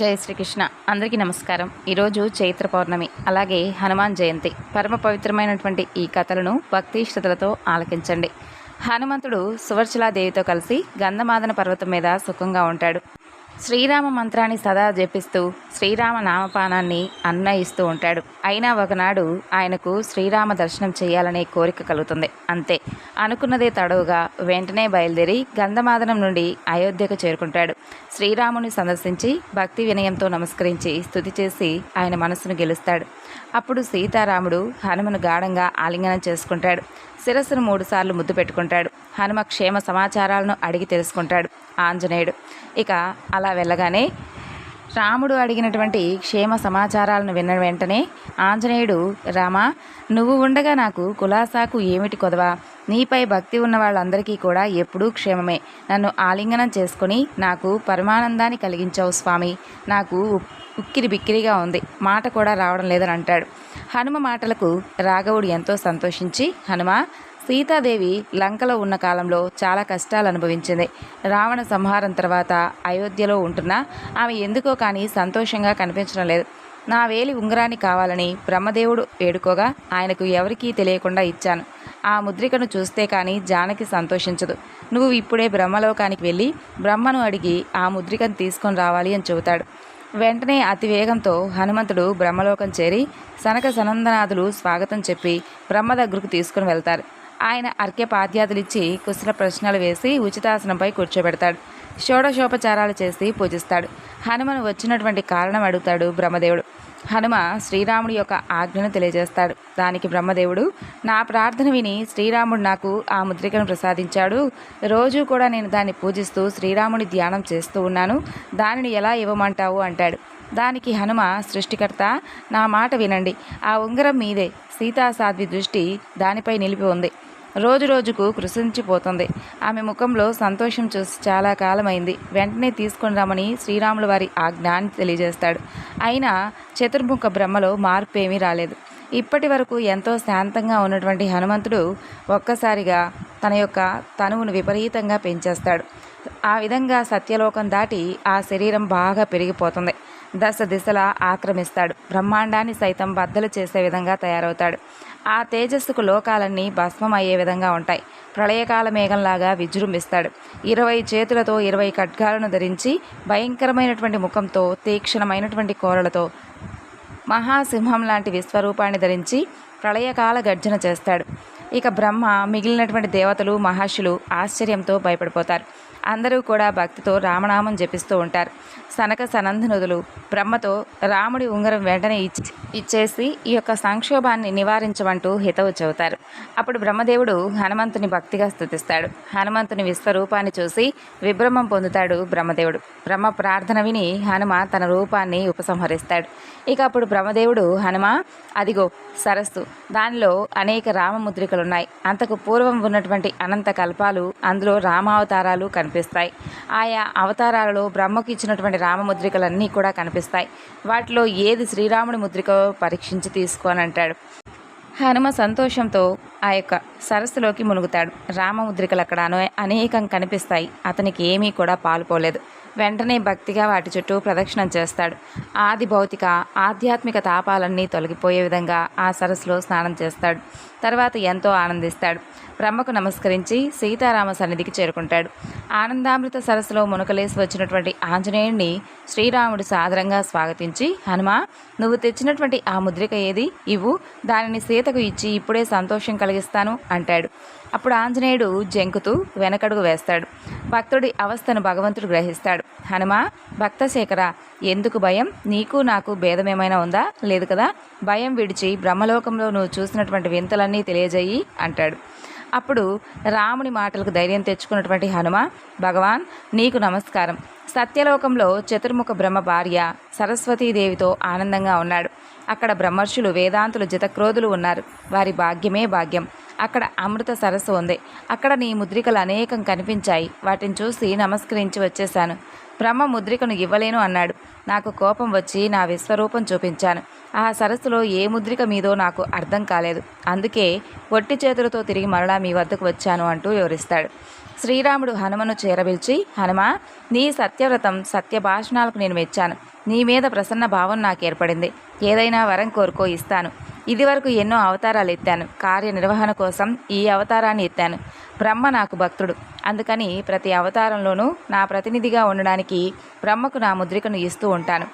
జై శ్రీకృష్ణ. అందరికీ నమస్కారం. ఈరోజు చైత్ర పౌర్ణమి అలాగే హనుమాన్ జయంతి. పరమ పవిత్రమైనటువంటి ఈ కథలను భక్తి శ్రద్ధలతో ఆలకించండి. హనుమంతుడు సువర్చలాదేవితో కలిసి గంధమాదన పర్వతం మీద సుఖంగా ఉంటాడు. శ్రీరామ మంత్రాన్ని సదా జపిస్తూ శ్రీరామ నామపానాన్ని అన్వయిస్తూ ఉంటాడు. అయినా ఒకనాడు ఆయనకు శ్రీరామ దర్శనం చేయాలనే కోరిక కలుగుతుంది. అంతే. అనుకున్నదే తడవుగా వెంటనే బయలుదేరి గంధమాదనం నుండి అయోధ్యకు చేరుకుంటాడు. శ్రీరాముని సందర్శించి భక్తి వినయంతో నమస్కరించి స్థుతి చేసి ఆయన మనసును గెలుస్తాడు. అప్పుడు సీతారాముడు హనుమను గాఢంగా ఆలింగనం చేసుకుంటాడు. శిరస్సును మూడుసార్లు ముద్దు పెట్టుకుంటాడు. హనుమ క్షేమ సమాచారాలను అడిగి తెలుసుకుంటాడు. ఆంజనేయుడు ఇక అలా వెళ్ళగానే రాముడు అడిగినటువంటి క్షేమ సమాచారాలను విన్న వెంటనే ఆంజనేయుడు రామా నువ్వు ఉండగా నాకు కులాసాకు ఏమిటి కొదవా? నీపై భక్తి ఉన్న వాళ్ళందరికీ కూడా ఎప్పుడూ క్షేమమే. నన్ను ఆలింగనం చేసుకుని నాకు పరమానందాన్ని కలిగించావు స్వామి. నాకు ఉక్కిరి బిక్కిరిగా ఉంది. మాట కూడా రావడం లేదని అంటాడు. హనుమ మాటలకు రాఘవుడు ఎంతో సంతోషించి హనుమ సీతాదేవి లంకలో ఉన్న కాలంలో చాలా కష్టాలు అనుభవించింది. రావణ సంహారం తర్వాత అయోధ్యలో ఉంటున్నా ఆమె ఎందుకో కానీ సంతోషంగా కనిపించడం లేదు. నా వేలి ఉంగరాన్ని కావాలని బ్రహ్మదేవుడు వేడుకోగా ఆయనకు ఎవరికీ తెలియకుండా ఇచ్చాను. ఆ ముద్రికను చూస్తే కానీ జానకి సంతోషించదు. నువ్వు ఇప్పుడే బ్రహ్మలోకానికి వెళ్ళి బ్రహ్మను అడిగి ఆ ముద్రికను తీసుకొని రావాలి అని చెబుతాడు. వెంటనే అతి వేగంతో హనుమంతుడు బ్రహ్మలోకం చేరి సనక సనందనాథులు స్వాగతం చెప్పి బ్రహ్మ దగ్గరకు తీసుకుని వెళ్తారు. ఆయన అర్ఘ్యపాద్యాదులిచ్చి కుశల ప్రశ్నలు వేసి ఉచితాసనంపై కూర్చోబెడతాడు. షోడశోపచారాలు చేసి పూజిస్తాడు. హనుమను వచ్చినటువంటి కారణం అడుగుతాడు బ్రహ్మదేవుడు. హనుమ శ్రీరాముడి యొక్క ఆజ్ఞను తెలియజేస్తాడు. దానికి బ్రహ్మదేవుడు నా ప్రార్థన విని శ్రీరాముడు నాకు ఆ ముద్రికను ప్రసాదించాడు. రోజు కూడా నేను దాన్ని పూజిస్తూ శ్రీరాముడి ధ్యానం చేస్తూ ఉన్నాను. దానిని ఎలా ఇవ్వమంటావు? అంటాడు. దానికి హనుమ సృష్టికర్త నా మాట వినండి. ఆ ఉంగరం మీదే. సీతాసాధ్వి దృష్టి దానిపై నిలిపి ఉంది. రోజు రోజుకు కృషించిపోతుంది ఆమె ముఖంలో సంతోషం చూసి చాలా కాలమైంది. వెంటనే తీసుకొని రమ్మని శ్రీరాముల వారి ఆజ్ఞాన్ని తెలియజేస్తాడు. అయినా చతుర్ముఖ బ్రహ్మలో మార్పు ఏమీ రాలేదు. ఇప్పటి వరకు ఎంతో శాంతంగా ఉన్నటువంటి హనుమంతుడు ఒక్కసారిగా తన యొక్క తనువును విపరీతంగా పెంచేస్తాడు. ఆ విధంగా సత్యలోకం దాటి ఆ శరీరం బాగా పెరిగిపోతుంది. దశ దిశలా ఆక్రమిస్తాడు. బ్రహ్మాండాన్ని సైతం బద్దలు చేసే విధంగా తయారవుతాడు. ఆ తేజస్సుకు లోకాలన్నీ భస్మం అయ్యే విధంగా ఉంటాయి. ప్రళయకాల మేఘంలాగా విజృంభిస్తాడు. ఇరవై చేతులతో ఇరవై ఖడ్గాలను ధరించి భయంకరమైనటువంటి ముఖంతో తీక్షణమైనటువంటి కోరలతో మహాసింహం లాంటి విశ్వరూపాన్ని ధరించి ప్రళయకాల గర్జన చేస్తాడు. ఇక బ్రహ్మ మిగిలినటువంటి దేవతలు మహర్షులు ఆశ్చర్యంతో భయపడిపోతారు. అందరూ కూడా భక్తితో రామనామం జపిస్తూ ఉంటారు. సనక సనందనుదులు బ్రహ్మతో రాముడి ఉంగరం వెంటనే ఇచ్చి ఇచ్చేసి ఈ యొక్క సంక్షోభాన్ని నివారించమంటూ హితవు చెబుతారు. అప్పుడు బ్రహ్మదేవుడు హనుమంతుని భక్తిగా స్తుతిస్తాడు. హనుమంతుని విశ్వరూపాన్ని చూసి విభ్రమం పొందుతాడు బ్రహ్మదేవుడు. బ్రహ్మ ప్రార్థన విని హనుమ తన రూపాన్ని ఉపసంహరిస్తాడు. ఇక అప్పుడు బ్రహ్మదేవుడు హనుమ అదిగో సరస్సు. దానిలో అనేక రామముద్రికలున్నాయి. అంతకు పూర్వం ఉన్నటువంటి అనంత కల్పాలు అందులో రామావతారాలు కనిపిస్తాయి. ఆయా అవతారాలలో బ్రహ్మకు ఇచ్చినటువంటి రామ ముద్రికలన్నీ కూడా కనిపిస్తాయి. వాటిలో ఏది శ్రీరాముడి ముద్రిక పరీక్షించి తీసుకో అని అంటాడు. హనుమ సంతోషంతో ఆ యొక్క సరస్సులోకి మునుగుతాడు. రామముద్రికలు అక్కడ అనేకం కనిపిస్తాయి. అతనికి ఏమీ కూడా పాలుపోలేదు వెంటనే భక్తిగా వాటి చుట్టూ ప్రదక్షిణం చేస్తాడు. ఆది భౌతిక ఆధ్యాత్మిక తాపాలన్నీ తొలగిపోయే విధంగా ఆ సరస్సులో స్నానం చేస్తాడు. తర్వాత ఎంతో ఆనందిస్తాడు. బ్రహ్మకు నమస్కరించి సీతారామ సన్నిధికి చేరుకుంటాడు. ఆనందామృత సరస్సులో మునకలేసి వచ్చినటువంటి ఆంజనేయుడిని శ్రీరాముడు సాదరంగా స్వాగతించి హనుమా నువ్వు తెచ్చినటువంటి ఆ ముద్రిక ఏది? ఇవ్వు. దానిని సీతకు ఇచ్చి ఇప్పుడే సంతోషం కలిగిస్తాను అంటాడు. అప్పుడు ఆంజనేయుడు జంకుతూ వెనకడుగు వేస్తాడు. భక్తుడి అవస్థను భగవంతుడు గ్రహిస్తాడు. హనుమా భక్తశేఖర ఎందుకు భయం? నీకు నాకు భేదమేమైనా ఉందా? లేదు కదా? భయం విడిచి బ్రహ్మలోకంలో నువ్వు చూసినటువంటి వింతలన్నీ తెలియజేయి అంటాడు. అప్పుడు రాముని మాటలకు ధైర్యం తెచ్చుకున్నటువంటి హనుమ భగవాన్ నీకు నమస్కారం. సత్యలోకంలో చతుర్ముఖ బ్రహ్మ భార్య సరస్వతీదేవితో ఆనందంగా ఉన్నాడు. అక్కడ బ్రహ్మర్షులు వేదాంతులు జితక్రోధులు ఉన్నారు. వారి భాగ్యమే భాగ్యం. అక్కడ అమృత సరస్సు ఉంది. అక్కడ నీ ముద్రికలు అనేకం కనిపించాయి. వాటిని చూసి నమస్కరించి వచ్చేశాను. బ్రహ్మ ముద్రికను ఇవ్వలేను అన్నాడు. నాకు కోపం వచ్చి నా విశ్వరూపం చూపించాను. ఆ సరస్సులో ఏ ముద్రిక మీదో నాకు అర్థం కాలేదు. అందుకే ఒట్టి చేతులతో తిరిగి మరలా మీ వద్దకు వచ్చాను అంటూ వివరిస్తాడు. శ్రీరాముడు హనుమను చేరవిల్చి హనుమ నీ సత్యవ్రతం సత్య భాషణాలకు నేను మెచ్చాను. నీ మీద ప్రసన్న భావం నాకు ఏర్పడింది. ఏదైనా వరం కోరుకో ఇస్తాను. ఇదివరకు ఎన్నో అవతారాలు ఎత్తాను. కార్యనిర్వహణ కోసం ఈ అవతారాన్ని ఎత్తాను. బ్రహ్మ నాకు భక్తుడు. అందుకని ప్రతి అవతారంలోనూ నా ప్రతినిధిగా ఉండడానికి బ్రహ్మకు నా ముద్రికను ఇస్తూ ఉంటాను.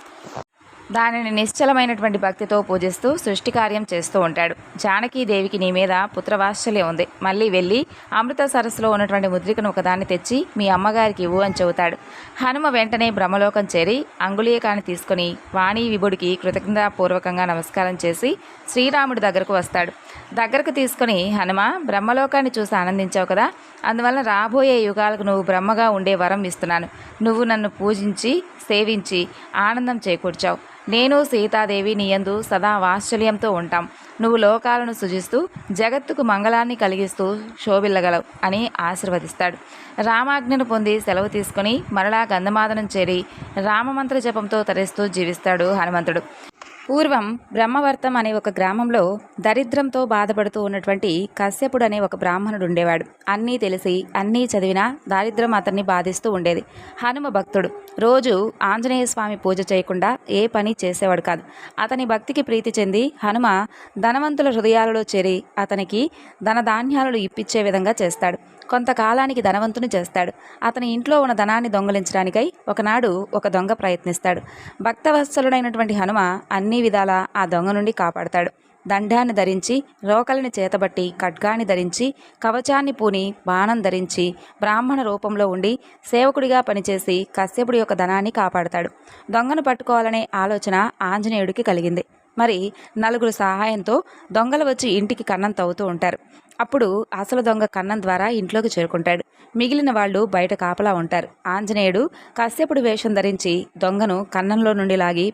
దానిని నిశ్చలమైనటువంటి భక్తితో పూజిస్తూ సృష్టి కార్యం చేస్తూ ఉంటాడు. జానకీదేవికి నీ మీద పుత్రవాత్సల్యం ఉంది. మళ్ళీ వెళ్ళి అమృత సరస్సులో ఉన్నటువంటి ముద్రికను ఒకదాన్ని తెచ్చి మీ అమ్మగారికి ఇవ్వు అని చెబుతాడు. హనుమ వెంటనే బ్రహ్మలోకం చేరి అంగుళీయకాన్ని తీసుకుని వాణి విభుడికి కృతజ్ఞతాపూర్వకంగా నమస్కారం చేసి శ్రీరాముడి దగ్గరకు వస్తాడు. దగ్గరకు తీసుకుని హనుమ బ్రహ్మలోకాన్ని చూసి ఆనందించావు కదా. అందువలన రాబోయే యుగాలకు నువ్వు బ్రహ్మగా ఉండే వరం ఇస్తున్నాను. నువ్వు నన్ను పూజించి సేవించి ఆనందం చేకూర్చావు. నేను సీతాదేవి నీయందు సదా వాత్సల్యంతో ఉంటాం. నువ్వు లోకాలను సృజిస్తూ జగత్తుకు మంగళాన్ని కలిగిస్తూ శోభిల్లగలవు అని ఆశీర్వదిస్తాడు. రామాజ్ఞను పొంది సెలవు తీసుకుని మరలా గంధమాదనం చేరి రామమంత్ర జపంతో తరిస్తూ జీవిస్తాడు హనుమంతుడు. పూర్వం బ్రహ్మవర్తం అనే ఒక గ్రామంలో దరిద్రంతో బాధపడుతూ ఉన్నటువంటి కశ్యపుడు అనే ఒక బ్రాహ్మణుడు ఉండేవాడు. అన్నీ తెలిసి అన్నీ చదివినా దారిద్రం అతన్ని బాధిస్తూ ఉండేది. హనుమ భక్తుడు. రోజు ఆంజనేయ స్వామి పూజ చేయకుండా ఏ పని చేసేవాడు కాదు. అతని భక్తికి ప్రీతి చెంది హనుమ ధనవంతుల హృదయాలలో చేరి అతనికి ధనధాన్యాలను ఇప్పించే విధంగా చేస్తాడు. కొంతకాలానికి ధనవంతుని చేస్తాడు. అతని ఇంట్లో ఉన్న ధనాన్ని దొంగలించడానికై ఒకనాడు ఒక దొంగ ప్రయత్నిస్తాడు. భక్తవత్సలుడైనటువంటి హనుమ అన్ని విధాలా ఆ దొంగ నుండి కాపాడతాడు. దండాన్ని ధరించి రోకలిని చేతబట్టి ఖడ్గాన్ని ధరించి కవచాన్ని పూని బాణం ధరించి బ్రాహ్మణ రూపంలో ఉండి సేవకుడిగా పనిచేసి కశ్యపుడి యొక్క ధనాన్ని కాపాడతాడు. దొంగను పట్టుకోవాలనే ఆలోచన ఆంజనేయుడికి కలిగింది. మరి నలుగురు సహాయంతో దొంగలు వచ్చి ఇంటికి కన్నం తవ్వుతూ ఉంటారు. అప్పుడు అసలు దొంగ కన్నం ద్వారా ఇంట్లోకి చేరుకుంటాడు. మిగిలిన వాళ్ళు బయట కాపలా ఉంటారు. ఆంజనేయుడు కశ్యపుడు వేషం ధరించి దొంగను కన్నంలో నుండి లాగి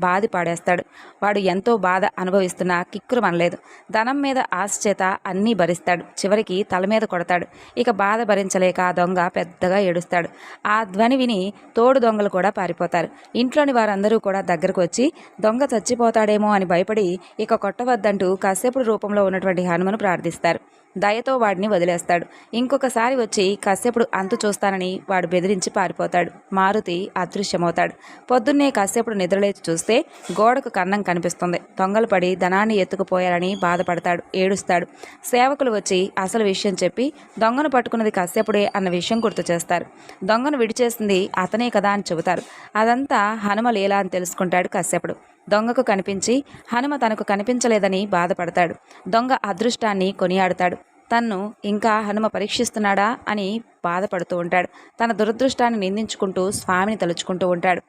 బాధి పాడేస్తాడు. వాడు ఎంతో బాధ అనుభవిస్తున్నా కిక్కురు మనలేదు. ధనం మీద ఆశ చేత అన్నీ భరిస్తాడు. చివరికి తల మీద కొడతాడు. ఇక బాధ భరించలేక ఆ దొంగ పెద్దగా ఏడుస్తాడు. ఆ ధ్వని విని తోడు దొంగలు కూడా పారిపోతారు. ఇంట్లోని వారందరూ కూడా దగ్గరకు వచ్చి దొంగ చచ్చిపోతాడేమో అని భయపడి ఇక కొట్టవద్దంటూ కశ్యపుడు రూపంలో ఉన్నటువంటి హనుమను ప్రార్థిస్తారు. దయతో వాడిని వదిలేస్తాడు. ఇంకొకసారి వచ్చి కశ్యపుడు అంతు చూస్తానని వాడు బెదిరించి పారిపోతాడు. మారుతి అదృశ్యమవుతాడు. పొద్దున్నే కశ్యపుడు నిద్రలేచి చూస్తే గోడకు కన్నం కనిపిస్తుంది. దొంగలు పడి ధనాన్ని ఎత్తుకుపోయారని బాధపడతాడు. ఏడుస్తాడు. సేవకులు వచ్చి అసలు విషయం చెప్పి దొంగను పట్టుకున్నది కశ్యపుడే అన్న విషయం గుర్తు చేస్తారు. దొంగను విడిచేసింది అతనే కదా అని చెబుతారు. అదంతా హనుమ లీల అని తెలుసుకుంటాడు కశ్యపుడు దొంగకు కనిపించి హనుమ తనకు కనిపించలేదని బాధపడతాడు. దొంగ అదృష్టాన్ని కొనియాడతాడు. తన్ను ఇంకా హనుమ పరీక్షిస్తున్నాడా అని బాధపడుతూ ఉంటాడు. తన దురదృష్టాన్ని నిందించుకుంటూ స్వామిని తలుచుకుంటూ ఉంటాడు.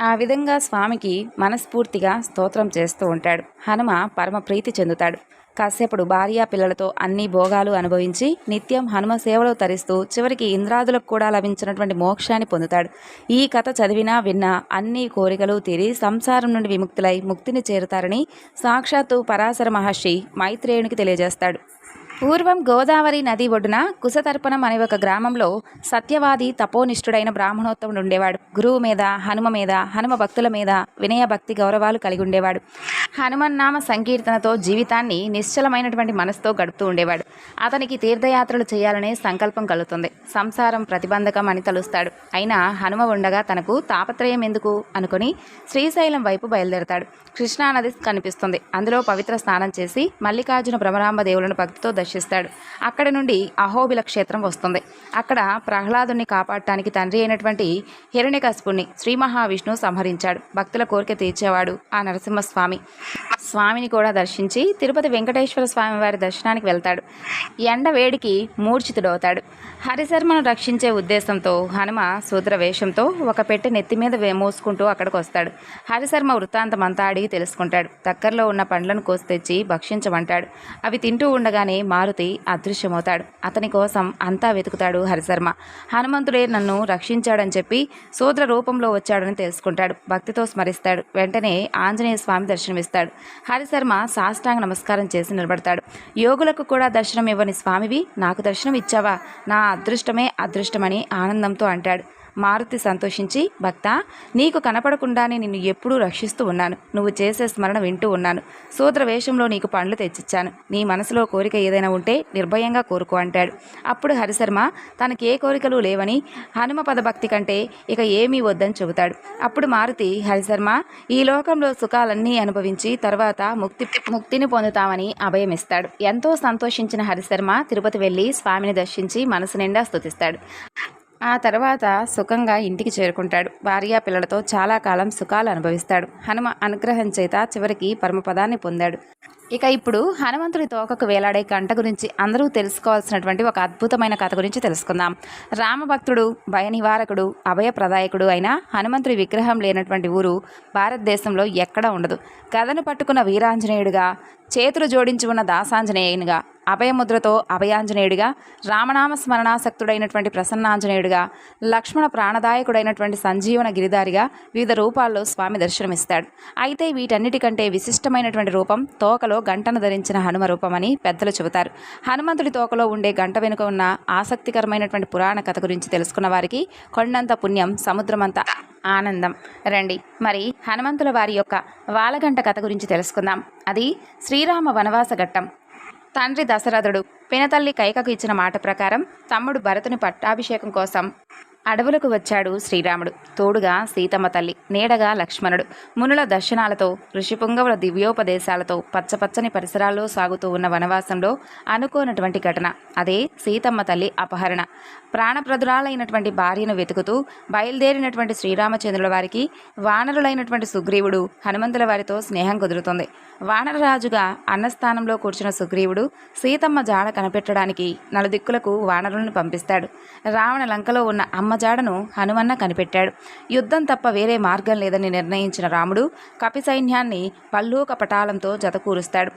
ఆ విధంగా స్వామికి మనస్ఫూర్తిగా స్తోత్రం చేస్తూ ఉంటాడు. హనుమ పరమ ప్రీతి చెందుతాడు. కశ్యపుడు భార్య పిల్లలతో అన్ని భోగాలు అనుభవించి నిత్యం హనుమ సేవలో తరిస్తూ చివరికి ఇంద్రాదులకు కూడా లభించినటువంటి మోక్షాన్ని పొందుతాడు. ఈ కథ చదివినా విన్నా అన్ని కోరికలు తీరి సంసారం నుండి విముక్తులై ముక్తిని చేరుతారని సాక్షాత్తు పరాశర మహర్షి మైత్రేయునికి తెలియజేస్తాడు. పూర్వం గోదావరి నది ఒడ్డున కుశతర్పణం అనే ఒక గ్రామంలో సత్యవాది తపోనిష్ఠుడైన బ్రాహ్మణోత్తముడు ఉండేవాడు. గురువు మీద హనుమ మీద హనుమ భక్తుల మీద వినయ భక్తి గౌరవాలు కలిగి ఉండేవాడు. హనుమన్నామ సంకీర్తనతో జీవితాన్ని నిశ్చలమైనటువంటి మనసుతో గడుపుతూ ఉండేవాడు. అతనికి తీర్థయాత్రలు చేయాలనే సంకల్పం కలుగుతుంది. సంసారం ప్రతిబంధకం అని తలుస్తాడు. అయినా హనుమ ఉండగా తనకు తాపత్రయం ఎందుకు అనుకుని శ్రీశైలం వైపు బయలుదేరతాడు. కృష్ణానది కనిపిస్తుంది. అందులో పవిత్ర స్నానం చేసి మల్లికార్జున భ్రమరాంబ దేవులను భక్తితో దర్శిస్తాడు. అక్కడ నుండి అహోబిల క్షేత్రం వస్తుంది. అక్కడ ప్రహ్లాదుని కాపాడటానికి తండ్రి అయినటువంటి హిరణ్యకశిపుణ్ణి శ్రీ మహావిష్ణువు సంహరించాడు. భక్తుల కోరిక తీర్చేవాడు ఆ నరసింహస్వామి. స్వామిని కూడా దర్శించి తిరుపతి వెంకటేశ్వర స్వామి వారి దర్శనానికి వెళ్తాడు. ఎండ వేడికి మూర్ఛితుడవుతాడు. హరిశర్మను రక్షించే ఉద్దేశంతో హనుమ శూద్ర వేషంతో ఒక పెట్టె నెత్తి మీద వే- మోసుకుంటూ అక్కడికి వస్తాడు. హరిశర్మ వృత్తాంతం అంతా అడిగి తెలుసుకుంటాడు. దగ్గరలో ఉన్న పండ్లను కోసి తెచ్చి భక్షించమంటాడు. అవి తింటూ ఉండగానే మారుతి అదృశ్యమవుతాడు. అతని కోసం అంతా వెతుకుతాడు హరిశర్మ. హనుమంతుడే నన్ను రక్షించాడని చెప్పి శూద్ర రూపంలో వచ్చాడని తెలుసుకుంటాడు. భక్తితో స్మరిస్తాడు. వెంటనే ఆంజనేయ స్వామి దర్శనమిస్తాడు. హరిశర్మ సాష్టాంగ నమస్కారం చేసి నిలబడతాడు. యోగులకు కూడా దర్శనం ఇవ్వని స్వామివి నాకు దర్శనం ఇచ్చావా నా అదృష్టమే అదృష్టమని ఆనందంతో అంటాడు. మారుతి సంతోషించి భక్త నీకు కనపడకుండానే నిన్ను ఎప్పుడూ రక్షిస్తూ ఉన్నాను. నువ్వు చేసే స్మరణ వింటూ ఉన్నాను. సూత్ర వేషంలో నీకు పండ్లు తెచ్చిచ్చాను. నీ మనసులో కోరిక ఏదైనా ఉంటే నిర్భయంగా కోరుకో అంటాడు. అప్పుడు హరిశర్మ తనకి ఏ కోరికలు లేవని హనుమ పదభక్తి కంటే ఇక ఏమీ వద్దని చెబుతాడు. అప్పుడు మారుతి హరిశర్మ ఈ లోకంలో సుఖాలన్నీ అనుభవించి తర్వాత ముక్తి ముక్తిని పొందుతామని అభయమిస్తాడు. ఎంతో సంతోషించిన హరిశర్మ తిరుపతి వెళ్ళి స్వామిని దర్శించి మనసు నిండా స్థుతిస్తాడు ఆ తర్వాత సుఖంగా ఇంటికి చేరుకుంటాడు. భార్య పిల్లలతో చాలా కాలం సుఖాలు అనుభవిస్తాడు. హనుమ అనుగ్రహం చేత చివరికి పరమపదాన్ని పొందాడు. ఇక ఇప్పుడు హనుమంతుడి తోకకు వేలాడే గంట గురించి అందరూ తెలుసుకోవాల్సినటువంటి ఒక అద్భుతమైన కథ గురించి తెలుసుకుందాం. రామభక్తుడు భయ నివారకుడు అభయప్రదాయకుడు అయిన హనుమంతుడి విగ్రహం లేనటువంటి ఊరు భారతదేశంలో ఎక్కడా ఉండదు. కథను పట్టుకున్న వీరాంజనేయుడిగా చేతులు జోడించి ఉన్న దాసాంజనేయునిగా అభయముద్రతో అభయాంజనేయుడిగా రామనామ స్మరణాసక్తుడైనటువంటి ప్రసన్నాంజనేయుడిగా లక్ష్మణ ప్రాణదాయకుడైనటువంటి సంజీవన గిరిదారిగా వివిధ రూపాల్లో స్వామి దర్శనమిస్తాడు. అయితే వీటన్నిటికంటే విశిష్టమైనటువంటి రూపం తోకలో గంటను ధరించిన హనుమ రూపమని పెద్దలు చెబుతారు. హనుమంతుడి తోకలో ఉండే గంట వెనుక ఉన్న ఆసక్తికరమైనటువంటి పురాణ కథ గురించి తెలుసుకున్న వారికి కొండంత పుణ్యం సముద్రమంత ఆనందం. రండి మరి హనుమంతుల వారి యొక్క వాలగంట కథ గురించి తెలుసుకుందాం. అది శ్రీరామ వనవాస ఘట్టం. తండ్రి దశరథుడు పినతల్లి కైకకు ఇచ్చిన మాట ప్రకారం తమ్ముడు భరతుని పట్టాభిషేకం కోసం అడవులకు వచ్చాడు శ్రీరాముడు. తోడుగా సీతమ్మ తల్లి నీడగా లక్ష్మణుడు. మునుల దర్శనాలతో ఋషిపుంగవుల దివ్యోపదేశాలతో పచ్చపచ్చని పరిసరాల్లో సాగుతూ ఉన్న వనవాసంలో అనుకోనటువంటి ఘటన. అదే సీతమ్మ తల్లి అపహరణ. ప్రాణప్రదురాలైనటువంటి భార్యను వెతుకుతూ బయలుదేరినటువంటి శ్రీరామచంద్రుల వారికి వానరులైనటువంటి సుగ్రీవుడు హనుమంతుల వారితో స్నేహం కుదురుతుంది. వానరరాజుగా అన్నస్థానంలో కూర్చున్న సుగ్రీవుడు సీతమ్మ జాడ కనిపెట్టడానికి నలుదిక్కులకు వానరులను పంపిస్తాడు. రావణ లంకలో ఉన్న అమ్మ జాడను హనుమన్న కనిపెట్టాడు. యుద్ధం తప్ప వేరే మార్గం లేదని నిర్ణయించిన రాముడు కపి సైన్యాన్ని పల్లూక పటాలంతో జతకూరుస్తాడు.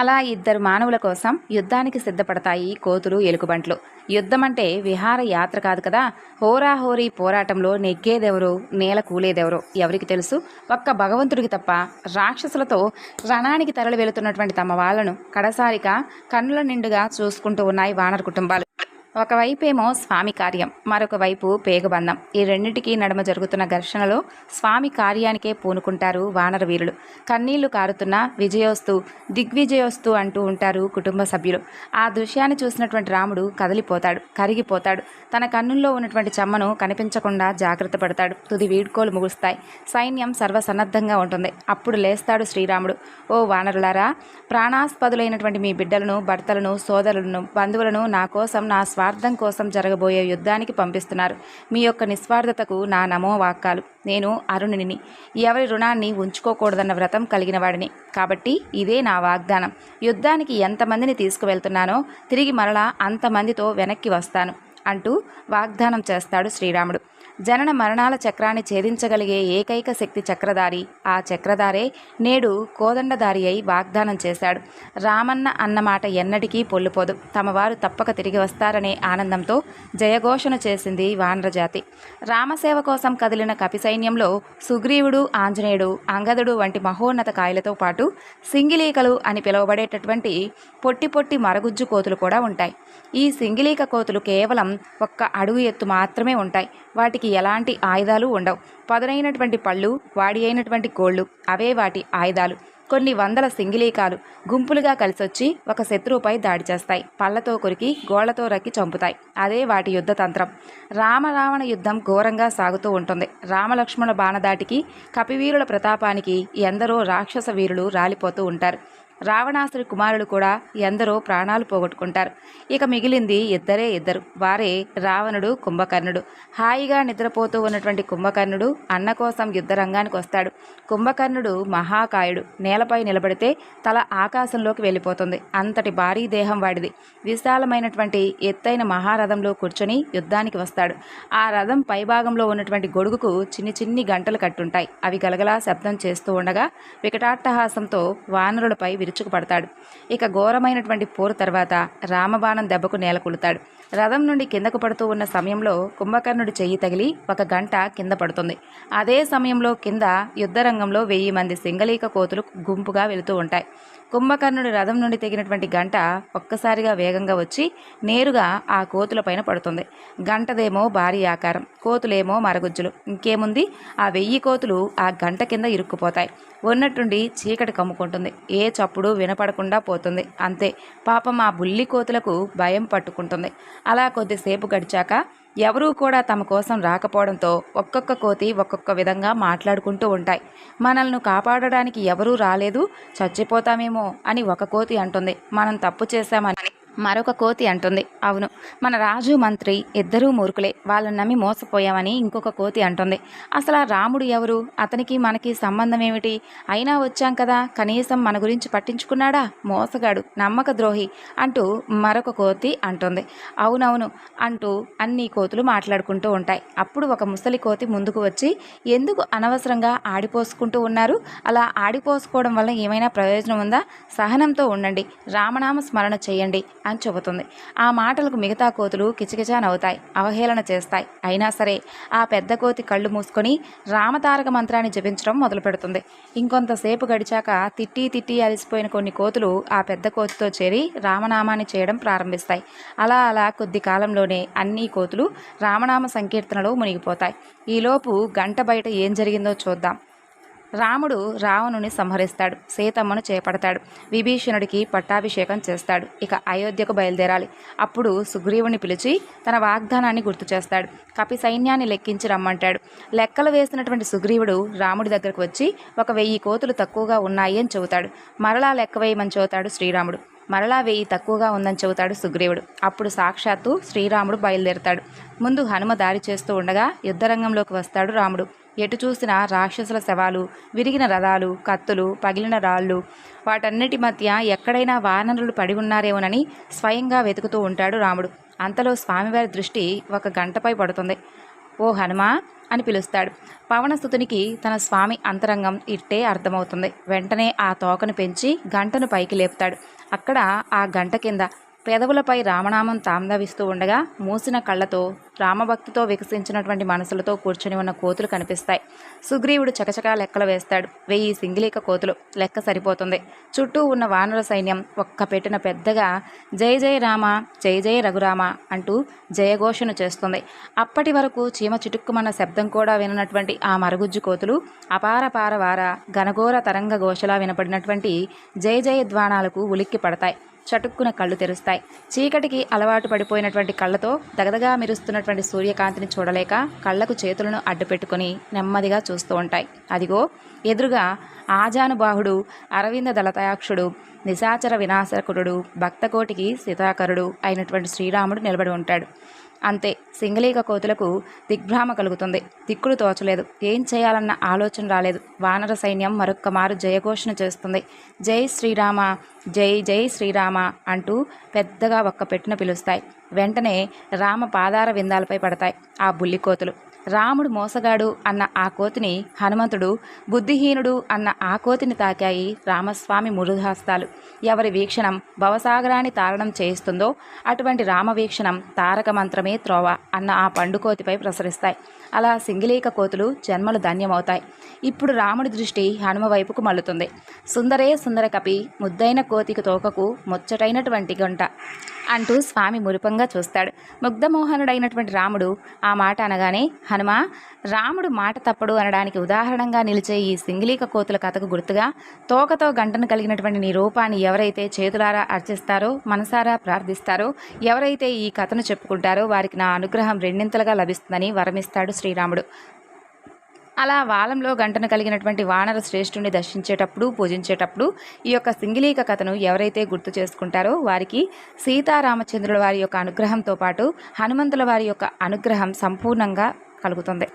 అలా ఇద్దరు మానవుల కోసం యుద్ధానికి సిద్ధపడతాయి కోతులు ఎలుకబంట్లు యుద్ధం అంటే విహార యాత్ర కాదు కదా? హోరాహోరీ పోరాటంలో నెగ్గేదెవరో? నేల కూలేదెవరో? ఎవరికి తెలుసు? ఒక్క భగవంతుడికి తప్ప రాక్షసులతో రణానికి తరలి వెళుతున్నటువంటి తమ వాళ్ళను కడసారిగా కన్నుల నిండుగా చూసుకుంటూ ఉన్నాయి వానర కుటుంబాలు. ఒకవైపేమో స్వామి కార్యం మరొక వైపు పేగబంధం. ఈ రెండింటికి నడుమ జరుగుతున్న ఘర్షణలో స్వామి కార్యానికే పూనుకుంటారు వానర వీరులు. కన్నీళ్ళు కారుతున్న విజయోస్తు దిగ్విజయోస్తు అంటూ ఉంటారు కుటుంబ సభ్యులు. ఆ దృశ్యాన్ని చూసినటువంటి రాముడు కదిలిపోతాడు కరిగిపోతాడు. తన కన్నుల్లో ఉన్నటువంటి చెమ్మను కనిపించకుండా జాగ్రత్త పడతాడు. తుది వీడ్కోలు ముగుస్తాయి. సైన్యం సర్వసన్నద్ధంగా ఉంటుంది. అప్పుడు లేస్తాడు శ్రీరాముడు. ఓ వానరులారా ప్రాణాస్పదులైనటువంటి మీ బిడ్డలను భర్తలను సోదరులను బంధువులను నా కోసం నా స్వార్థం కోసం జరగబోయే యుద్ధానికి పంపిస్తున్నారు. మీ యొక్క నిస్వార్థతకు నా నమో వాక్కాలు. నేను అరుణుని. ఎవరి రుణాన్ని ఉంచుకోకూడదన్న వ్రతం కలిగిన వాడిని. కాబట్టి ఇదే నా వాగ్దానం. యుద్ధానికి ఎంతమందిని తీసుకువెళ్తున్నానో తిరిగి మరలా అంతమందితో వెనక్కి వస్తాను. అంటూ వాగ్దానం చేస్తాడు శ్రీరాముడు. జనన మరణాల చక్రాన్ని ఛేదించగలిగే ఏకైక శక్తి చక్రధారి ఆ చక్రధారే నేడు కోదండధారి అయి వాగ్దానం చేశాడు. రామన్న అన్నమాట ఎన్నటికీ పొల్లుపోదు. తమవారు తప్పక తిరిగి వస్తారనే ఆనందంతో జయఘోషణ చేసింది వానరజాతి. రామసేవ కోసం కదిలిన కపి సైన్యంలో సుగ్రీవుడు ఆంజనేయుడు అంగదుడు వంటి మహోన్నత కాయలతో పాటు సింగిలీకలు అని పిలువబడేటటువంటి పొట్టి పొట్టి మరగుజ్జు కోతులు కూడా ఉంటాయి. ఈ సింగిలీక కోతులు కేవలం ఒక్క అడుగు ఎత్తు మాత్రమే ఉంటాయి. వాటికి ఎలాంటి ఆయుధాలు ఉండవు. పదునైనటువంటి పళ్ళు వాడి అయినటువంటి కోళ్ళు అవే వాటి ఆయుధాలు. కొన్ని వందల సింగిలీకాలు గుంపులుగా కలిసొచ్చి ఒక శత్రువుపై దాడి చేస్తాయి. పళ్ళతో కొరికి గోళ్ళతో రక్కి చంపుతాయి. అదే వాటి యుద్ధ తంత్రం. రామరావణ యుద్ధం ఘోరంగా సాగుతూ ఉంటుంది. రామలక్ష్మణ బాణదాటికి కపివీరుల ప్రతాపానికి ఎందరో రాక్షస వీరులు రాలిపోతూ ఉంటారు. రావణాసురి కుమారులు కూడా ఎందరో ప్రాణాలు పోగొట్టుకుంటారు. ఇక మిగిలింది ఇద్దరే ఇద్దరు. వారే రావణుడు కుంభకర్ణుడు. హాయిగా నిద్రపోతూ ఉన్నటువంటి కుంభకర్ణుడు అన్న కోసం యుద్ధ రంగానికి వస్తాడు. కుంభకర్ణుడు మహాకాయుడు. నేలపై నిలబడితే తల ఆకాశంలోకి వెళ్ళిపోతుంది. అంతటి భారీ దేహం వాడిది. విశాలమైనటువంటి ఎత్తైన మహారథంలో కూర్చొని యుద్ధానికి వస్తాడు. ఆ రథం పైభాగంలో ఉన్నటువంటి గొడుగుకు చిన్ని చిన్ని గంటలు కట్టుంటాయి. అవి గలగలా శబ్దం చేస్తూ ఉండగా వికటాట్టహాసంతో వానరులపై విరుచుకుపడతాడు. ఇక ఘోరమైనటువంటి పోరు తర్వాత రామబాణం దెబ్బకు నేలకొలుతాడు రథం నుండి కిందకు పడుతూ ఉన్న సమయంలో కుంభకర్ణుడి చెయ్యి తగిలి ఒక గంట కింద పడుతుంది. అదే సమయంలో కింద యుద్ధరంగంలో వెయ్యి మంది సింగలీక కోతులు గుంపుగా వెళుతూ ఉంటాయి. కుంభకర్ణుడి రథం నుండి తెగినటువంటి గంట ఒక్కసారిగా వేగంగా వచ్చి నేరుగా ఆ కోతుల పైన పడుతుంది. గంటదేమో భారీ ఆకారం కోతులేమో మరగుజ్జులు. ఇంకేముంది? ఆ వెయ్యి కోతులు ఆ గంట కింద ఇరుక్కుపోతాయి. ఉన్నట్టుండి చీకటి కమ్ముకుంటుంది. ఏ చప్పుడు వినపడకుండా పోతుంది. అంతే. పాపం ఆ బుల్లి కోతులకు భయం పట్టుకుంటుంది. అలా కొద్దిసేపు గడిచాక ఎవరూ కూడా తమ కోసం రాకపోవడంతో ఒక్కొక్క కోతి ఒక్కొక్క విధంగా మాట్లాడుకుంటూ ఉంటాయి. మనల్ని కాపాడడానికి ఎవరూ రాలేదు చచ్చిపోతామేమో అని ఒక కోతి అంటుంది. మనం తప్పు చేశామని మరొక కోతి అంటుంది. అవును మన రాజు మంత్రి ఇద్దరూ మూర్ఖులే. వాళ్ళని నమ్మి మోసపోయామని ఇంకొక కోతి అంటుంది. అసలు ఆ రాముడు ఎవరు? అతనికి మనకి సంబంధం ఏమిటి? అయినా వచ్చాం కదా కనీసం మన గురించి పట్టించుకున్నాడా? మోసగాడు నమ్మక ద్రోహి అంటూ మరొక కోతి అంటుంది. అవునవును అంటూ అన్ని కోతులు మాట్లాడుకుంటూ ఉంటాయి. అప్పుడు ఒక ముసలి కోతి ముందుకు వచ్చి ఎందుకు అనవసరంగా ఆడిపోసుకుంటూ ఉన్నారు? అలా ఆడిపోసుకోవడం వల్ల ఏమైనా ప్రయోజనం ఉందా? సహనంతో ఉండండి. రామనామ స్మరణ చేయండి అని చెబుతుంది. ఆ మాటలకు మిగతా కోతులు కిచకిచా నవ్వుతాయి అవహేళన చేస్తాయి. అయినా సరే ఆ పెద్ద కోతి కళ్ళు మూసుకొని రామతారక మంత్రాన్ని జపించడం మొదలు పెడుతుంది ఇంకొంతసేపు గడిచాక తిట్టి తిట్టి అలసిపోయిన కొన్ని కోతులు ఆ పెద్ద కోతితో చేరి రామనామాన్ని చేయడం ప్రారంభిస్తాయి. అలా అలా కొద్ది కాలంలోనే అన్ని కోతులు రామనామ సంకీర్తనలో మునిగిపోతాయి. ఈలోపు గంట బయట ఏం జరిగిందో చూద్దాం. రాముడు రావణుని సంహరిస్తాడు సీతమ్మను చేపడతాడు విభీషణుడికి పట్టాభిషేకం చేస్తాడు ఇక అయోధ్యకు బయలుదేరాలి. అప్పుడు సుగ్రీవుని పిలిచి తన వాగ్దానాన్ని గుర్తు చేస్తాడు కపి సైన్యాన్ని లెక్కించి రమ్మంటాడు. లెక్కలు వేసినటువంటి సుగ్రీవుడు రాముడి దగ్గరకు వచ్చి ఒక వెయ్యి కోతులు తక్కువగా ఉన్నాయి అని చెబుతాడు. మరలా లెక్క వేయమని చెబుతాడు శ్రీరాముడు. మరలా వెయ్యి తక్కువగా ఉందని చెబుతాడు సుగ్రీవుడు. అప్పుడు సాక్షాత్తు శ్రీరాముడు బయలుదేరుతాడు. ముందు హనుమ దారి చేస్తూ ఉండగా యుద్ధరంగంలోకి వస్తాడు రాముడు. ఎటు చూసినా రాక్షసుల శవాలు విరిగిన రథాలు కత్తులు పగిలిన రాళ్ళు. వాటన్నిటి మధ్య ఎక్కడైనా వానరులు పడి ఉన్నారేమోనని స్వయంగా వెతుకుతూ ఉంటాడు రాముడు. అంతలో స్వామివారి దృష్టి ఒక గంటపై పడుతుంది. ఓ హనుమా అని పిలుస్తాడు. పవనస్థుతునికి తన స్వామి అంతరంగం ఇట్టే అర్థమవుతుంది. వెంటనే ఆ తోకను పెంచి గంటను పైకి లేపుతాడు. అక్కడ ఆ గంట కింద పెదవులపై రామనామం తాందవిస్తూ ఉండగా మూసిన కళ్ళతో రామభక్తితో వికసించినటువంటి మనసులతో కూర్చొని ఉన్న కోతులు కనిపిస్తాయి. సుగ్రీవుడు చకచకా లెక్కలు వేస్తాడు. వెయ్యి సింగిలీక కోతులు. లెక్క సరిపోతుంది. చుట్టూ ఉన్న వానర సైన్యం ఒక్క పెట్టిన పెద్దగా జయ జయ రామ జయ జయ రఘురామ అంటూ జయఘోషను చేస్తుంది. అప్పటి వరకు చీమ చిటుక్కుమన్న శబ్దం కూడా విననటువంటి ఆ మరుగుజ్జు కోతులు అపారపార వార ఘనఘోర తరంగ ఘోషలా వినపడినటువంటి జయ జయ ద్వాణాలకు ఉలిక్కి పడతాయి చటుక్కున కళ్ళు తెరుస్తాయి. చీకటికి అలవాటు పడిపోయినటువంటి కళ్ళతో దగదగా మెరుస్తున్నటువంటి సూర్యకాంతిని చూడలేక కళ్ళకు చేతులను అడ్డుపెట్టుకొని నెమ్మదిగా చూస్తూ ఉంటాయి. అదిగో ఎదురుగా ఆజానుబాహుడు అరవింద దళతాయాక్షుడు నిశాచర వినాశకుడు భక్తకోటికి సీతాకరుడు అయినటువంటి శ్రీరాముడు నిలబడి ఉంటాడు. అంతే. సింగలీక కోతులకు దిగ్భ్రామ కలుగుతుంది. దిక్కులు తోచలేదు. ఏం చేయాలన్న ఆలోచన రాలేదు. వానర సైన్యం మరొక్క మారు జయఘోషణ చేస్తుంది. జై శ్రీరామ జై జై శ్రీరామ అంటూ పెద్దగా ఒక్క పెట్టున పిలుస్తాయి. వెంటనే రామ పాదార విందాలపై పడతాయి. ఆ బుల్లి కోతులు. రాముడు మోసగాడు అన్న ఆ కోతిని హనుమంతుడు బుద్ధిహీనుడు అన్న ఆ కోతిని తాకాయి రామస్వామి మృదుహస్తాలు. ఎవరి వీక్షణం భవసాగరాన్ని తారణం చేయిస్తుందో అటువంటి రామవీక్షణం తారక మంత్రమే త్రోవ అన్న ఆ పండుకోతిపై ప్రసరిస్తాయి. అలా సింగిలీక కోతులు జన్మలు ధన్యమవుతాయి. ఇప్పుడు రాముడి దృష్టి హనుమ వైపుకు మల్లుతుంది సుందరే సుందర కపి ముద్దైన కోతికి తోకకు ముచ్చటైనటువంటి గంట అంటూ స్వామి మురిపంగా చూస్తాడు. ముగ్ధమోహనుడైనటువంటి రాముడు ఆ మాట అనగానే హనుమ రాముడు మాట తప్పడు అనడానికి ఉదాహరణంగా నిలిచే ఈ సింగిలీక కోతుల కథకు గుర్తుగా తోకతో గంటను కలిగినటువంటి నీ రూపాన్ని ఎవరైతే చేతులారా అర్చిస్తారో మనసారా ప్రార్థిస్తారో ఎవరైతే ఈ కథను చెప్పుకుంటారో వారికి నా అనుగ్రహం రెండింతలుగా లభిస్తుందని వరమిస్తాడు శ్రీరాముడు. అలా వాలంలో గంటను కలిగినటువంటి వానర శ్రేష్ఠుని దర్శించేటప్పుడు పూజించేటప్పుడు ఈ యొక్క సింగిలీక కథను ఎవరైతే గుర్తు చేసుకుంటారో వారికి సీతారామచంద్రుల వారి యొక్క అనుగ్రహంతో పాటు హనుమంతుల వారి యొక్క అనుగ్రహం సంపూర్ణంగా కలుగుతుంది.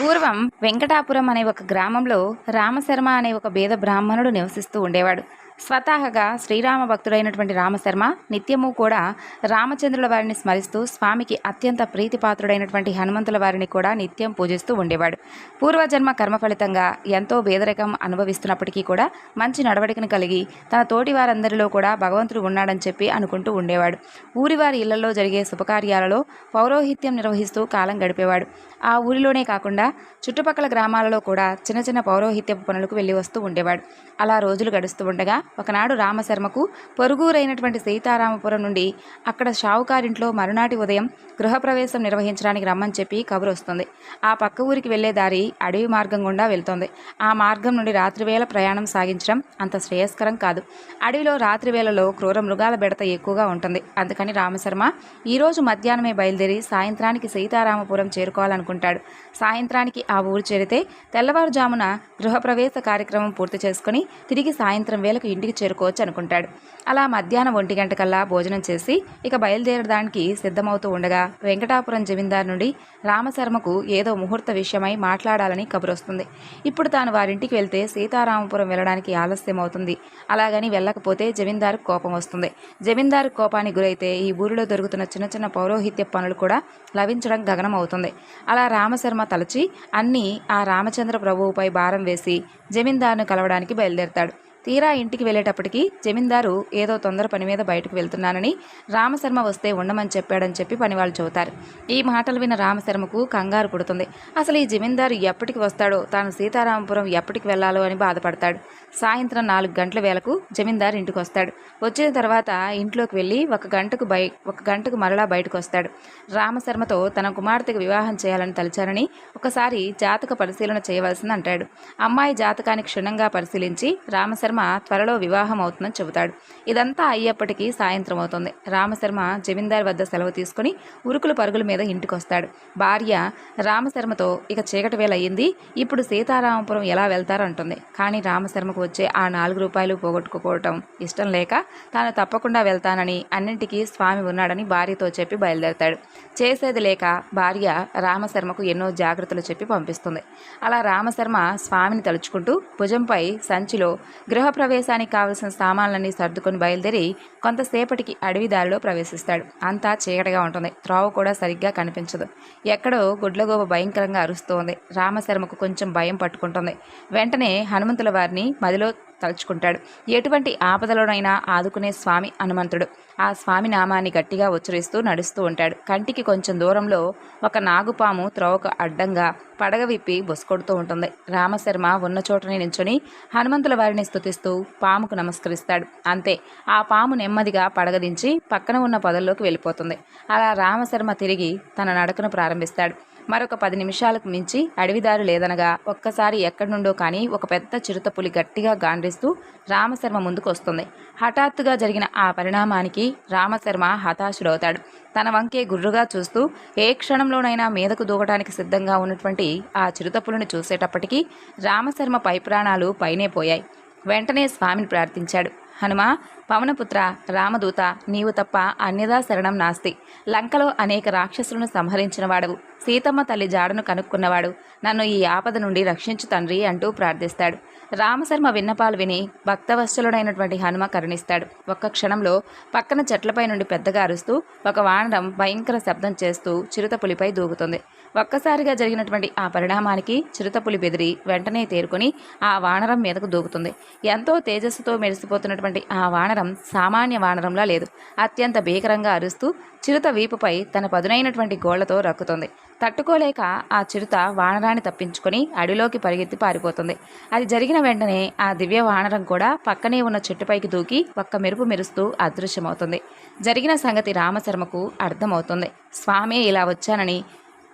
పూర్వం వెంకటాపురం అనే ఒక గ్రామంలో రామశర్మ అనే ఒక బేద బ్రాహ్మణుడు నివసిస్తూ ఉండేవాడు. స్వతహాగా శ్రీరామ భక్తుడైనటువంటి రామశర్మ నిత్యము కూడా రామచంద్రుల వారిని స్మరిస్తూ స్వామికి అత్యంత ప్రీతిపాత్రుడైనటువంటి హనుమంతుల వారిని కూడా నిత్యం పూజిస్తూ ఉండేవాడు. పూర్వజన్మ కర్మ ఫలితంగా ఎంతో పేదరికం అనుభవిస్తున్నప్పటికీ కూడా మంచి నడవడికను కలిగి తన తోటి వారందరిలో కూడా భగవంతుడు ఉన్నాడని చెప్పి అనుకుంటూ ఉండేవాడు. ఊరివారి ఇళ్ళలో జరిగే శుభకార్యాలలో పౌరోహిత్యం నిర్వహిస్తూ కాలం గడిపేవాడు. ఆ ఊరిలోనే కాకుండా చుట్టుపక్కల గ్రామాలలో కూడా చిన్న చిన్న పౌరోహిత్యపు పనులకు వెళ్ళి వస్తూ ఉండేవాడు. అలా రోజులు గడుస్తూ ఉండగా ఒకనాడు రామశర్మకు పొరుగురైనటువంటి సీతారామపురం నుండి అక్కడ షావుకారింట్లో మరునాటి ఉదయం గృహప్రవేశం నిర్వహించడానికి రమ్మని చెప్పి కబురు వస్తుంది ఆ పక్క ఊరికి వెళ్ళే దారి అడవి మార్గం గుండా వెళ్తోంది. ఆ మార్గం నుండి రాత్రివేళ ప్రయాణం సాగించడం అంత శ్రేయస్కరం కాదు. అడవిలో రాత్రివేళలో క్రూర మృగాల బెడత ఎక్కువగా ఉంటుంది. అందుకని రామశర్మ ఈరోజు మధ్యాహ్నమే బయలుదేరి సాయంత్రానికి సీతారామపురం చేరుకోవాలనుకుంటాడు. సాయంత్రానికి ఆ ఊరు చేరితే తెల్లవారుజామున గృహప్రవేశ కార్యక్రమం పూర్తి చేసుకుని తిరిగి సాయంత్రం వేళకు ఇంటికి చేరుకోవచ్చు అనుకుంటాడు. అలా మధ్యాహ్నం ఒంటి గంటకల్లా భోజనం చేసి ఇక బయలుదేరడానికి సిద్ధమవుతూ ఉండగా వెంకటాపురం జమీందార్ నుండి రామశర్మకు ఏదో ముహూర్త విషయమై మాట్లాడాలని కబురొస్తుంది. ఇప్పుడు తాను వారింటికి వెళ్తే సీతారామపురం వెళ్ళడానికి ఆలస్యం అవుతుంది అలాగని వెళ్ళకపోతే జమీందారు కోపం వస్తుంది. జమీందారు కోపానికి గురైతే ఈ ఊరిలో దొరుకుతున్న చిన్న చిన్న పౌరోహిత్య పనులు కూడా లభించడం గగనం అవుతుంది అలా రామశర్మ తలచి అన్నీ ఆ రామచంద్ర ప్రభువుపై భారం వేసి జమీందారును కలవడానికి బయలుదేరతాడు. తీరా ఇంటికి వెళ్ళేటప్పటికి జమీందారు ఏదో తొందర పని మీద బయటకు వెళ్తున్నానని రామశర్మ వస్తే ఉండమని చెప్పాడని చెప్పి పనివాళ్ళు చెబుతారు. ఈ మాటలు విన్న రామశర్మకు కంగారు పుడుతుంది. అసలు ఈ జమీందారు ఎప్పటికి వస్తాడో తాను సీతారామపురం ఎప్పటికి వెళ్ళాలో అని బాధపడతాడు. సాయంత్రం నాలుగు గంటల వేళకు జమీందారు ఇంటికి వస్తాడు. వచ్చిన తర్వాత ఇంట్లోకి వెళ్ళి ఒక గంటకు బయ ఒక గంటకు మరలా బయటకు వస్తాడు. రామశర్మతో తన కుమార్తెకు వివాహం చేయాలని తలిచారని ఒకసారి జాతక పరిశీలన చేయవలసింది అంటాడు అమ్మాయి జాతకాన్ని క్షుణ్ణంగా పరిశీలించి రామశర్మ త్వరలో వివాహం అవుతుందని చెబుతాడు. ఇదంతా అయ్యేప్పటికీ సాయంత్రం అవుతుంది రామశర్మ జమీందార్ వద్ద సెలవు తీసుకుని ఉరుకుల పరుగుల మీద ఇంటికి వస్తాడు భార్య రామశర్మతో ఇక చీకటి వేళ అయ్యింది ఇప్పుడు సీతారామపురం ఎలా వెళ్తారంటుంది. కానీ రామశర్మకు వచ్చే ఆ నాలుగు రూపాయలు పోగొట్టుకోవటం ఇష్టం లేక తాను తప్పకుండా వెళ్తానని అన్నింటికీ స్వామి ఉన్నాడని భార్యతో చెప్పి బయలుదేరతాడు. చేసేది లేక భార్య రామశర్మకు ఎన్నో జాగ్రత్తలు చెప్పి పంపిస్తుంది. అలా రామశర్మ స్వామిని తలుచుకుంటూ భుజంపై సంచిలో గృహప్రవేశానికి కావలసిన సామాన్లన్నీ సర్దుకొని బయలుదేరి కొంతసేపటికి అడవి దారిలో ప్రవేశిస్తాడు. అంతా చీకటిగా ఉంటుంది. త్రోవ కూడా సరిగ్గా కనిపించదు. ఎక్కడో గుడ్లగోబ భయంకరంగా అరుస్తోంది. రామశర్మకు కొంచెం భయం పట్టుకుంటుంది. వెంటనే హనుమంతుల వారిని మదిలో తలుచుకుంటాడు. ఎటువంటి ఆపదలోనైనా ఆదుకునే స్వామి హనుమంతుడు. ఆ స్వామి నామాన్ని గట్టిగా ఉచ్చరిస్తూ నడుస్తూ ఉంటాడు. కంటికి కొంచెం దూరంలో ఒక నాగుపాము త్రోవకు అడ్డంగా పడగ విప్పి బొసుకొడుతూ ఉంటుంది. రామశర్మ ఉన్న చోటనే నించుని హనుమంతుల వారిని స్తుతిస్తూ పాముకు నమస్కరిస్తాడు. అంతే ఆ పాము నెమ్మదిగా పడగదించి పక్కన ఉన్న పొదల్లోకి వెళ్ళిపోతుంది. అలా రామశర్మ తిరిగి తన నడకను ప్రారంభిస్తాడు. మరొక పది నిమిషాలకు మించి అడవిదారు లేదనగా ఒక్కసారి ఎక్కడి నుండో కానీ ఒక పెద్ద చిరుతపులి గట్టిగా గాండ్రిస్తూ రామశర్మ ముందుకు వస్తుంది. హఠాత్తుగా జరిగిన ఆ పరిణామానికి రామశర్మ హతాశుడవుతాడు. తన వంకే గుర్రుగా చూస్తూ ఏ క్షణంలోనైనా మీదకు దూకటానికి సిద్ధంగా ఉన్నటువంటి ఆ చిరుతపులను చూసేటప్పటికీ రామశర్మ పై ప్రాణాలు పైనే పోయాయి. వెంటనే స్వామిని ప్రార్థించాడు. హనుమ పవనపుత్ర రామదూత నీవు తప్ప అన్యదా శరణం నాస్తి. లంకలో అనేక రాక్షసులను సంహరించినవాడు సీతమ్మ తల్లి జాడను కనుక్కున్నవాడు. నన్ను ఈ ఆపద నుండి రక్షించు తండ్రి అంటూ ప్రార్థిస్తాడు. రామశర్మ విన్నపాలు విని భక్తవత్సలుడైనటువంటి హనుమ కరుణిస్తాడు. ఒక్క క్షణంలో పక్కన చెట్లపై నుండి పెద్దగా అరుస్తూ ఒక వానరం భయంకర శబ్దం చేస్తూ చిరుతపులిపై దూకుతుంది. ఒక్కసారిగా జరిగినటువంటి ఆ పరిణామానికి చిరుతపులి బెదిరి వెంటనే తేరుకొని ఆ వానరం మీదకు దూకుతుంది. ఎంతో తేజస్సుతో మెరిసిపోతున్నటువంటి ఆ వానరం సామాన్య వానరంలా లేదు. అత్యంత భీకరంగా అరుస్తూ చిరుత వీపుపై తన పదునైనటువంటి గోళ్ళతో రక్కుతుంది. తట్టుకోలేక ఆ చిరుత వానరాన్ని తప్పించుకొని అడిలోకి పరిగెత్తి పారిపోతుంది. అది జరిగిన వెంటనే ఆ దివ్య వానరం కూడా పక్కనే ఉన్న చెట్టుపైకి దూకి ఒక్క మెరుపు మెరుస్తూ అదృశ్యమవుతుంది. జరిగిన సంగతి రామశర్మకు అర్థమవుతుంది. స్వామి ఇలా వచ్చానని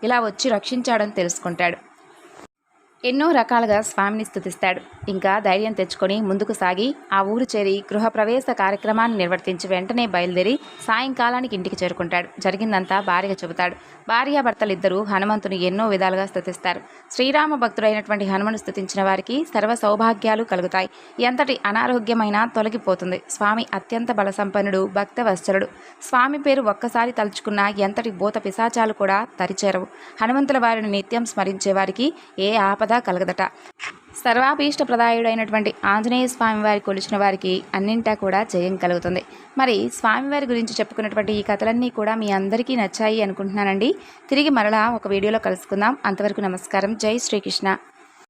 ఇలా వచ్చి రక్షించాడని తెలుసుకుంటాడు. ఎన్నో రకాలుగా స్వామిని స్థుతిస్తాడు ఇంకా ధైర్యం తెచ్చుకొని ముందుకు సాగి ఆ ఊరు చేరి గృహప్రవేశ కార్యక్రమాన్ని నిర్వర్తించి వెంటనే బయలుదేరి సాయంకాలానికి ఇంటికి చేరుకుంటాడు. జరిగిందంతా భార్యగా చెబుతాడు. భార్యాభర్తలిద్దరూ హనుమంతుని ఎన్నో విధాలుగా స్థుతిస్తారు శ్రీరామ భక్తుడైనటువంటి హనుమను స్థుతించిన వారికి సర్వ సౌభాగ్యాలు కలుగుతాయి. ఎంతటి అనారోగ్యమైనా తొలగిపోతుంది. స్వామి అత్యంత బలసంపన్నుడు భక్తవత్సలుడు. స్వామి పేరు ఒక్కసారి తలుచుకున్న ఎంతటి భూత పిశాచాలు కూడా తరిచేరవు. హనుమంతుల వారిని నిత్యం స్మరించే వారికి ఏ ఆపద కలగదట. సర్వాభీష్ట ప్రదాయుడైనటువంటి ఆంజనేయ స్వామివారి కొలిచిన వారికి అన్నింటా కూడా జయం కలుగుతుంది. మరి స్వామివారి గురించి చెప్పుకున్నటువంటి ఈ కథలన్నీ కూడా మీ అందరికీ నచ్చాయి అనుకుంటున్నానండి. తిరిగి మరలా ఒక వీడియోలో కలుసుకుందాం. అంతవరకు నమస్కారం. జై శ్రీకృష్ణ.